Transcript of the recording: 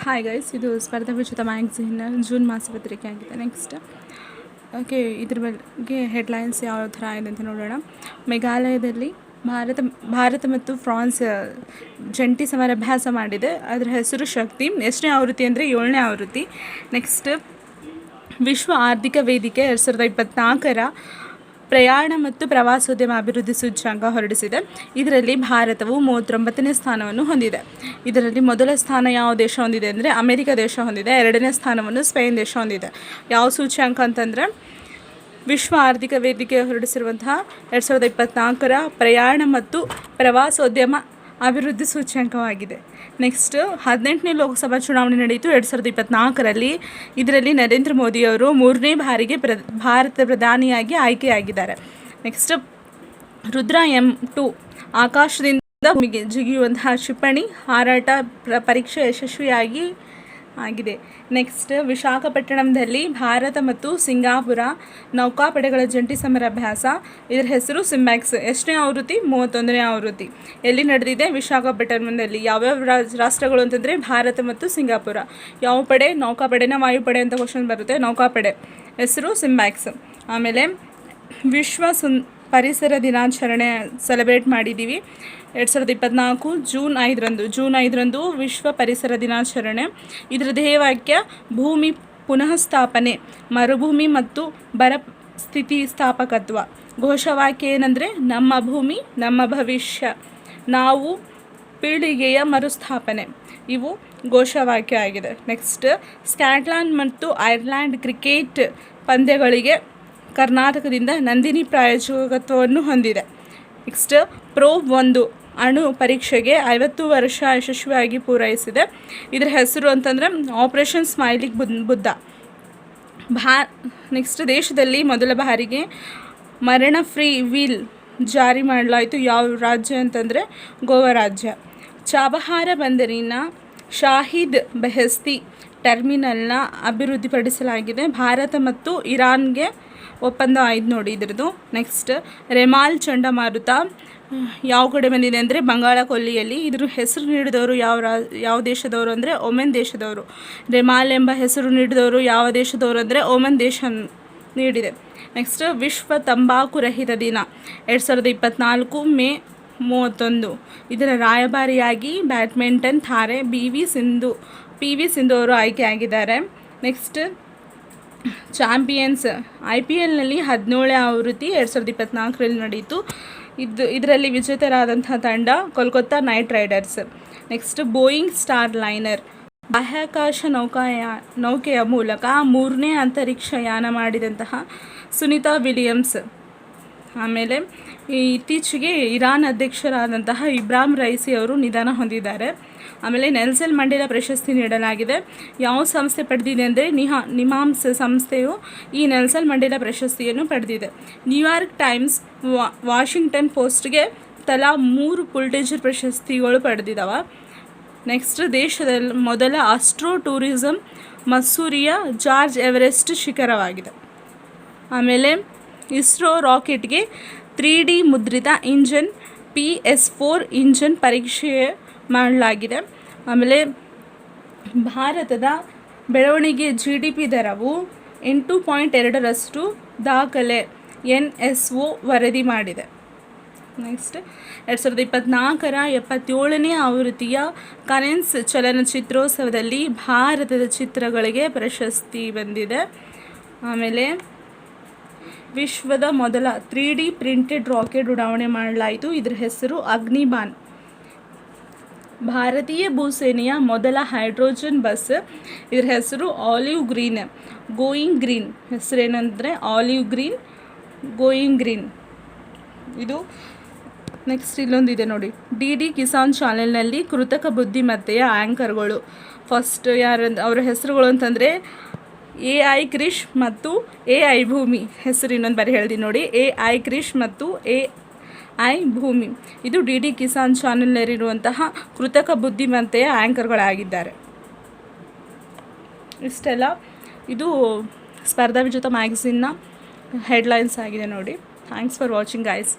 Hi guys ಇದು ಸ್ಪರ್ಧಾ ವಿಚಿತ magazine June ಮಾಸಪತ್ರಿಕೆ ಆಗಿದೆ ನೆಕ್ಸ್ಟ್ ಓಕೆ ಇದ್ರ ಬಗ್ಗೆ ಹೆಡ್ಲೈನ್ಸ್ ಯಾವ ಥರ ಇದೆ ಅಂತ ನೋಡೋಣ. ಮೇಘಾಲಯದಲ್ಲಿ ಭಾರತ ಭಾರತ ಮತ್ತು ಫ್ರಾನ್ಸ್ ಜಂಟಿ ಸಮರಾಭ್ಯಾಸ ಮಾಡಿದೆ. ಅದರ ಹೆಸರು ಶಕ್ತಿ, ಎಷ್ಟನೇ ಆವೃತ್ತಿ ಅಂದರೆ ಏಳನೇ ಆವೃತ್ತಿ. ನೆಕ್ಸ್ಟ್ ವಿಶ್ವ ಆರ್ಥಿಕ ವೇದಿಕೆ ಎರಡು ಸಾವಿರದ ಇಪ್ಪತ್ತ್ನಾಲ್ಕರ ಪ್ರಯಾಣ ಮತ್ತು ಪ್ರವಾಸೋದ್ಯಮ ಅಭಿವೃದ್ಧಿ ಸೂಚ್ಯಾಂಕ ಹೊರಡಿಸಿದೆ. ಇದರಲ್ಲಿ ಭಾರತವು ಮೂವತ್ತೊಂಬತ್ತನೇ ಸ್ಥಾನವನ್ನು ಹೊಂದಿದೆ. ಇದರಲ್ಲಿ ಮೊದಲ ಸ್ಥಾನ ಯಾವ ದೇಶ ಹೊಂದಿದೆ ಅಂದರೆ ಅಮೆರಿಕ ದೇಶ ಹೊಂದಿದೆ. ಎರಡನೇ ಸ್ಥಾನವನ್ನು ಸ್ಪೇನ್ ದೇಶ ಹೊಂದಿದೆ. ಯಾವ ಸೂಚ್ಯಾಂಕ ಅಂತಂದರೆ ವಿಶ್ವ ಆರ್ಥಿಕ ವೇದಿಕೆ ಹೊರಡಿಸಿರುವಂತಹ ಎರಡು ಸಾವಿರದ ಇಪ್ಪತ್ತ್ನಾಲ್ಕರ ಪ್ರಯಾಣ ಮತ್ತು ಪ್ರವಾಸೋದ್ಯಮ ಅಭಿವೃದ್ಧಿ ಸೂಚ್ಯಂಕವಾಗಿದೆ. ನೆಕ್ಸ್ಟ್ ಹದಿನೆಂಟನೇ ಲೋಕಸಭಾ ಚುನಾವಣೆ ನಡೆಯಿತು ಎರಡು ಸಾವಿರದ ಇಪ್ಪತ್ತ್ನಾಲ್ಕರಲ್ಲಿ ಇದರಲ್ಲಿ ನರೇಂದ್ರ ಮೋದಿಯವರು ಮೂರನೇ ಬಾರಿಗೆ ಪ್ರ ಭಾರತ ಪ್ರಧಾನಿಯಾಗಿ ಆಯ್ಕೆಯಾಗಿದ್ದಾರೆ. ನೆಕ್ಸ್ಟ್ ರುದ್ರ ಎಂ ಟು ಆಕಾಶದಿಂದ ಭೂಮಿಗೆ ಜಿಗಿಯುವಂತಹ ಕ್ಷಿಪಣಿ ಹಾರಾಟ ಪರೀಕ್ಷೆ ಯಶಸ್ವಿಯಾಗಿ ಆಗಿದೆ. ನೆಕ್ಸ್ಟ್ ವಿಶಾಖಪಟ್ಟಣಂದಲ್ಲಿ ಭಾರತ ಮತ್ತು ಸಿಂಗಾಪುರ ನೌಕಾಪಡೆಗಳ ಜಂಟಿ ಸಮರಾಭ್ಯಾಸ ಇದರ ಹೆಸರು ಸಿಮ್ಯಾಕ್ಸ್ ಎಷ್ಟನೇ ಆವೃತ್ತಿ? ಮೂವತ್ತೊಂದನೇ ಆವೃತ್ತಿ. ಎಲ್ಲಿ ನಡೆದಿದೆ? ವಿಶಾಖಪಟ್ಟಣಂದಲ್ಲಿ ಯಾವ್ಯಾವ ರಾಷ್ಟ್ರಗಳು ಅಂತಂದರೆ ಭಾರತ ಮತ್ತು ಸಿಂಗಾಪುರ. ಯಾವ ಪಡೆ? ನೌಕಾಪಡೆನ ವಾಯುಪಡೆ ಅಂತ ಕ್ವಶನ್ ಬರುತ್ತೆ. ನೌಕಾಪಡೆ. ಹೆಸರು ಸಿಮ್ಯಾಕ್ಸ್ ಆಮೇಲೆ ವಿಶ್ವ ಸುನ್ ಪರಿಸರ ದಿನಾಚರಣೆ ಸೆಲೆಬ್ರೇಟ್ ಮಾಡಿದ್ದೀವಿ ಎರಡು ಸಾವಿರದ ಇಪ್ಪತ್ತ್ನಾಲ್ಕು ಜೂನ್ ಐದರಂದು ಜೂನ್ ಐದರಂದು ವಿಶ್ವ ಪರಿಸರ ದಿನಾಚರಣೆ. ಇದರ ಧ್ಯೇಯವಾಕ್ಯ ಭೂಮಿ ಪುನಃ ಸ್ಥಾಪನೆ ಮರುಭೂಮಿ ಮತ್ತು ಬರ ಸ್ಥಿತಿ ಸ್ಥಾಪಕತ್ವ ಘೋಷವಾಕ್ಯ ಏನಂದರೆ ನಮ್ಮ ಭೂಮಿ, ನಮ್ಮ ಭವಿಷ್ಯ. ನಾವು ಪೀಳಿಗೆಯ ಮರುಸ್ಥಾಪನೆ. ಇವು ಘೋಷವಾಕ್ಯ ಆಗಿದೆ. ನೆಕ್ಸ್ಟ್ ಸ್ಕಾಟ್ಲ್ಯಾಂಡ್ ಮತ್ತು ಐರ್ಲ್ಯಾಂಡ್ ಕ್ರಿಕೆಟ್ ಪಂದ್ಯಗಳಿಗೆ ಕರ್ನಾಟಕದಿಂದ ನಂದಿನಿ ಪ್ರಾಯೋಜಕತ್ವವನ್ನು ಹೊಂದಿದೆ. ನೆಕ್ಸ್ಟ್ ಪ್ರೋಬ್ ಒಂದು ಅಣು ಪರೀಕ್ಷೆಗೆ ಐವತ್ತು ವರ್ಷ ಯಶಸ್ವಿಯಾಗಿ ಪೂರೈಸಿದೆ. ಇದರ ಹೆಸರು ಅಂತಂದರೆ ಆಪರೇಷನ್ ಸ್ಮೈಲಿಕ್ ಬುದ್, ಬುದ್ಧ. ಭಾ, ನೆಕ್ಸ್ಟ್, ದೇಶದಲ್ಲಿ ಮೊದಲ ಬಾರಿಗೆ ಮರಣ ಫ್ರೀ ವೀಲ್ ಜಾರಿ ಮಾಡಲಾಯಿತು. ಯಾವ ರಾಜ್ಯ ಅಂತಂದರೆ ಗೋವಾ ರಾಜ್ಯ. ಚಾಬಹಾರ ಬಂದರಿನ ಶಾಹಿದ್ ಬೆಹಸ್ತಿ ಟರ್ಮಿನಲ್ನ ಅಭಿವೃದ್ಧಿಪಡಿಸಲಾಗಿದೆ. ಭಾರತ ಮತ್ತು ಇರಾನ್ಗೆ ಒಪ್ಪಂದ ಆಯ್ತು ನೋಡಿ ಇದ್ರದ್ದು. ನೆಕ್ಸ್ಟ್ ರೆಮಾಲ್ ಚಂಡಮಾರುತ. ಯಾವ ಕಡೆ ಬಂದಿದೆ ಅಂದರೆ ಬಂಗಾಳ ಕೊಲ್ಲಿಯಲ್ಲಿ. ಇದ್ರ ಹೆಸರು ನೀಡಿದವರು ಯಾವ ರಾ, ಯಾವ ದೇಶದವರು ಅಂದರೆ ಒಮೆನ್ ದೇಶದವರು. ರೆಮಾಲ್ ಎಂಬ ಹೆಸರು ನೀಡಿದವರು ಯಾವ ದೇಶದವರು ಅಂದರೆ ಒಮೆನ್ ದೇಶ ನೀಡಿದೆ. ನೆಕ್ಸ್ಟ್ ವಿಶ್ವ ತಂಬಾಕು ರಹಿತ ದಿನ. ಎರಡು ಸಾವಿರದ ಇಪ್ಪತ್ತ್ನಾಲ್ಕು ಮೇ ಮೂವತ್ತೊಂದು. ಇದರ ರಾಯಭಾರಿಯಾಗಿ badminton ಥಾರೆ B V Sindhu, P V Sindhu ಅವರು ಆಯ್ಕೆಯಾಗಿದ್ದಾರೆ ನೆಕ್ಸ್ಟ್ ಚಾಂಪಿಯನ್ಸ್ ಐ ಪಿ ಎಲ್ನಲ್ಲಿ ಹದಿನೇಳನೇ ಆವೃತ್ತಿ ಎರಡು ಸಾವಿರದ ಇಪ್ಪತ್ತ್ನಾಲ್ಕರಲ್ಲಿ ನಡೆಯಿತು. ಇದು, ಇದರಲ್ಲಿ ವಿಜೇತರಾದಂತಹ ತಂಡ Kolkata knight riders. Next Boeing Starliner. ಬಾಹ್ಯಾಕಾಶ ನೌಕಾಯ, ನೌಕೆಯ ಮೂಲಕ ಮೂರನೇ ಅಂತರಿಕ್ಷ ಯಾನ ಮಾಡಿದಂತಹ ಸುನೀತಾ ವಿಲಿಯಮ್ಸ್. ಆಮೇಲೆ ಇತ್ತೀಚೆಗೆ ಇರಾನ್ ಅಧ್ಯಕ್ಷರಾದಂತಹ ಇಬ್ರಾಮ್ ರೈಸಿ ಅವರು ನಿಧನ ಹೊಂದಿದ್ದಾರೆ. ಆಮೇಲೆ ನೆಲ್ಸೆಲ್ ಮಂಡೇಲ ಪ್ರಶಸ್ತಿ ನೀಡಲಾಗಿದೆ. ಯಾವ ಸಂಸ್ಥೆ ಪಡೆದಿದೆ ಅಂದರೆ ನಿಹಾ ನಿಮಾಮ್ಸ್ ಸಂಸ್ಥೆಯು ಈ ನೆಲ್ಸೆಲ್ ಮಂಡೇಲ ಪ್ರಶಸ್ತಿಯನ್ನು ಪಡೆದಿದೆ. ನ್ಯೂಯಾರ್ಕ್ ಟೈಮ್ಸ್ ವಾ, ವಾಷಿಂಗ್ಟನ್ ಪೋಸ್ಟ್ಗೆ ತಲಾ ಮೂರು ಪುಲ್ಟೇಜರ್ ಪ್ರಶಸ್ತಿಗಳು ಪಡೆದಿದ್ದಾವೆ ನೆಕ್ಸ್ಟ್ ದೇಶದಲ್ಲಿ ಮೊದಲ ಆಸ್ಟ್ರೋ ಟೂರಿಸಂ ಮಸ್ಸೂರಿಯ ಜಾರ್ಜ್ ಎವರೆಸ್ಟ್ ಶಿಖರವಾಗಿದೆ. ಆಮೇಲೆ ಇಸ್ರೋ ರಾಕೆಟ್ಗೆ ತ್ರೀ ಡಿ ಮುದ್ರಿತ engine P S four engine ಪರೀಕ್ಷೆ ಮಾಡಲಾಗಿದೆ. ಆಮೇಲೆ ಭಾರತದ ಬೆಳವಣಿಗೆ ಜಿ ಡಿ ಪಿ ದರವು ಎಂಟು ಪಾಯಿಂಟ್ ಎರಡರಷ್ಟು ದಾಖಲೆ ಎನ್ ಎಸ್ ಒ ವರದಿ ಮಾಡಿದೆ. ನೆಕ್ಸ್ಟ್ ಎರಡು ಸಾವಿರದ ಇಪ್ಪತ್ತ್ನಾಲ್ಕರ ಎಪ್ಪತ್ತೇಳನೇ ಆವೃತ್ತಿಯ ಕರೆನ್ಸ್ ಚಲನಚಿತ್ರೋತ್ಸವದಲ್ಲಿ ಭಾರತದ ಚಿತ್ರಗಳಿಗೆ ಪ್ರಶಸ್ತಿ ಬಂದಿದೆ. ಆಮೇಲೆ ವಿಶ್ವದ ಮೊದಲ ತ್ರೀ ಡಿ ಪ್ರಿಂಟೆಡ್ ರಾಕೆಟ್ ಉಡಾವಣೆ ಮಾಡಲಾಯಿತು. ಇದರ ಹೆಸರು ಅಗ್ನಿಬಾನ್. ಭಾರತೀಯ ಭೂಸೇನೆಯ ಮೊದಲ ಹೈಡ್ರೋಜನ್ ಬಸ್. ಇದರ ಹೆಸರು ಆಲಿವ್ ಗ್ರೀನ್, ಗೋಯಿಂಗ್ ಗ್ರೀನ್. ಹೆಸರೇನೆಂದರೆ ಆಲಿವ್ ಗ್ರೀನ್, ಗೋಯಿಂಗ್ ಗ್ರೀನ್. ಇದು ನೆಕ್ಸ್ಟ್ ಇಲ್ಲೊಂದಿದೆ ನೋಡಿ. ಡಿ ಡಿ ಕಿಸಾನ್ ಚಾನೆಲ್ನಲ್ಲಿ ಕೃತಕ ಬುದ್ಧಿಮತ್ತೆಯ ಆ್ಯಂಕರ್ಗಳು ಫಸ್ಟ್ ಯಾರು ಅವರ ಹೆಸರುಗಳು ಅಂತಂದರೆ ಎ ಐ ಕ್ರಿಶ್ ಮತ್ತು ಎ ಐ ಭೂಮಿ. ಹೆಸರು ಇನ್ನೊಂದು ಬಾರಿ ಹೇಳ್ತೀನಿ ನೋಡಿ. ಎ ಐ ಕ್ರಿಶ್ ಮತ್ತು ಎ ಐ ಭೂಮಿ. ಇದು ಡಿ ಡಿ ಕಿಸಾನ್ ಚಾನೆಲ್ನಲ್ಲಿರುವಂತಹ ಕೃತಕ ಬುದ್ಧಿಮತ್ತೆಯ ಆ್ಯಂಕರ್ಗಳಾಗಿದ್ದಾರೆ ಇಷ್ಟೆಲ್ಲ. ಇದು ಸ್ಪರ್ಧಾ ವಿಜೇತ ಮ್ಯಾಗಝಿನ್ನ ಹೆಡ್ಲೈನ್ಸ್ ಆಗಿದೆ ನೋಡಿ. Thanks for watching guys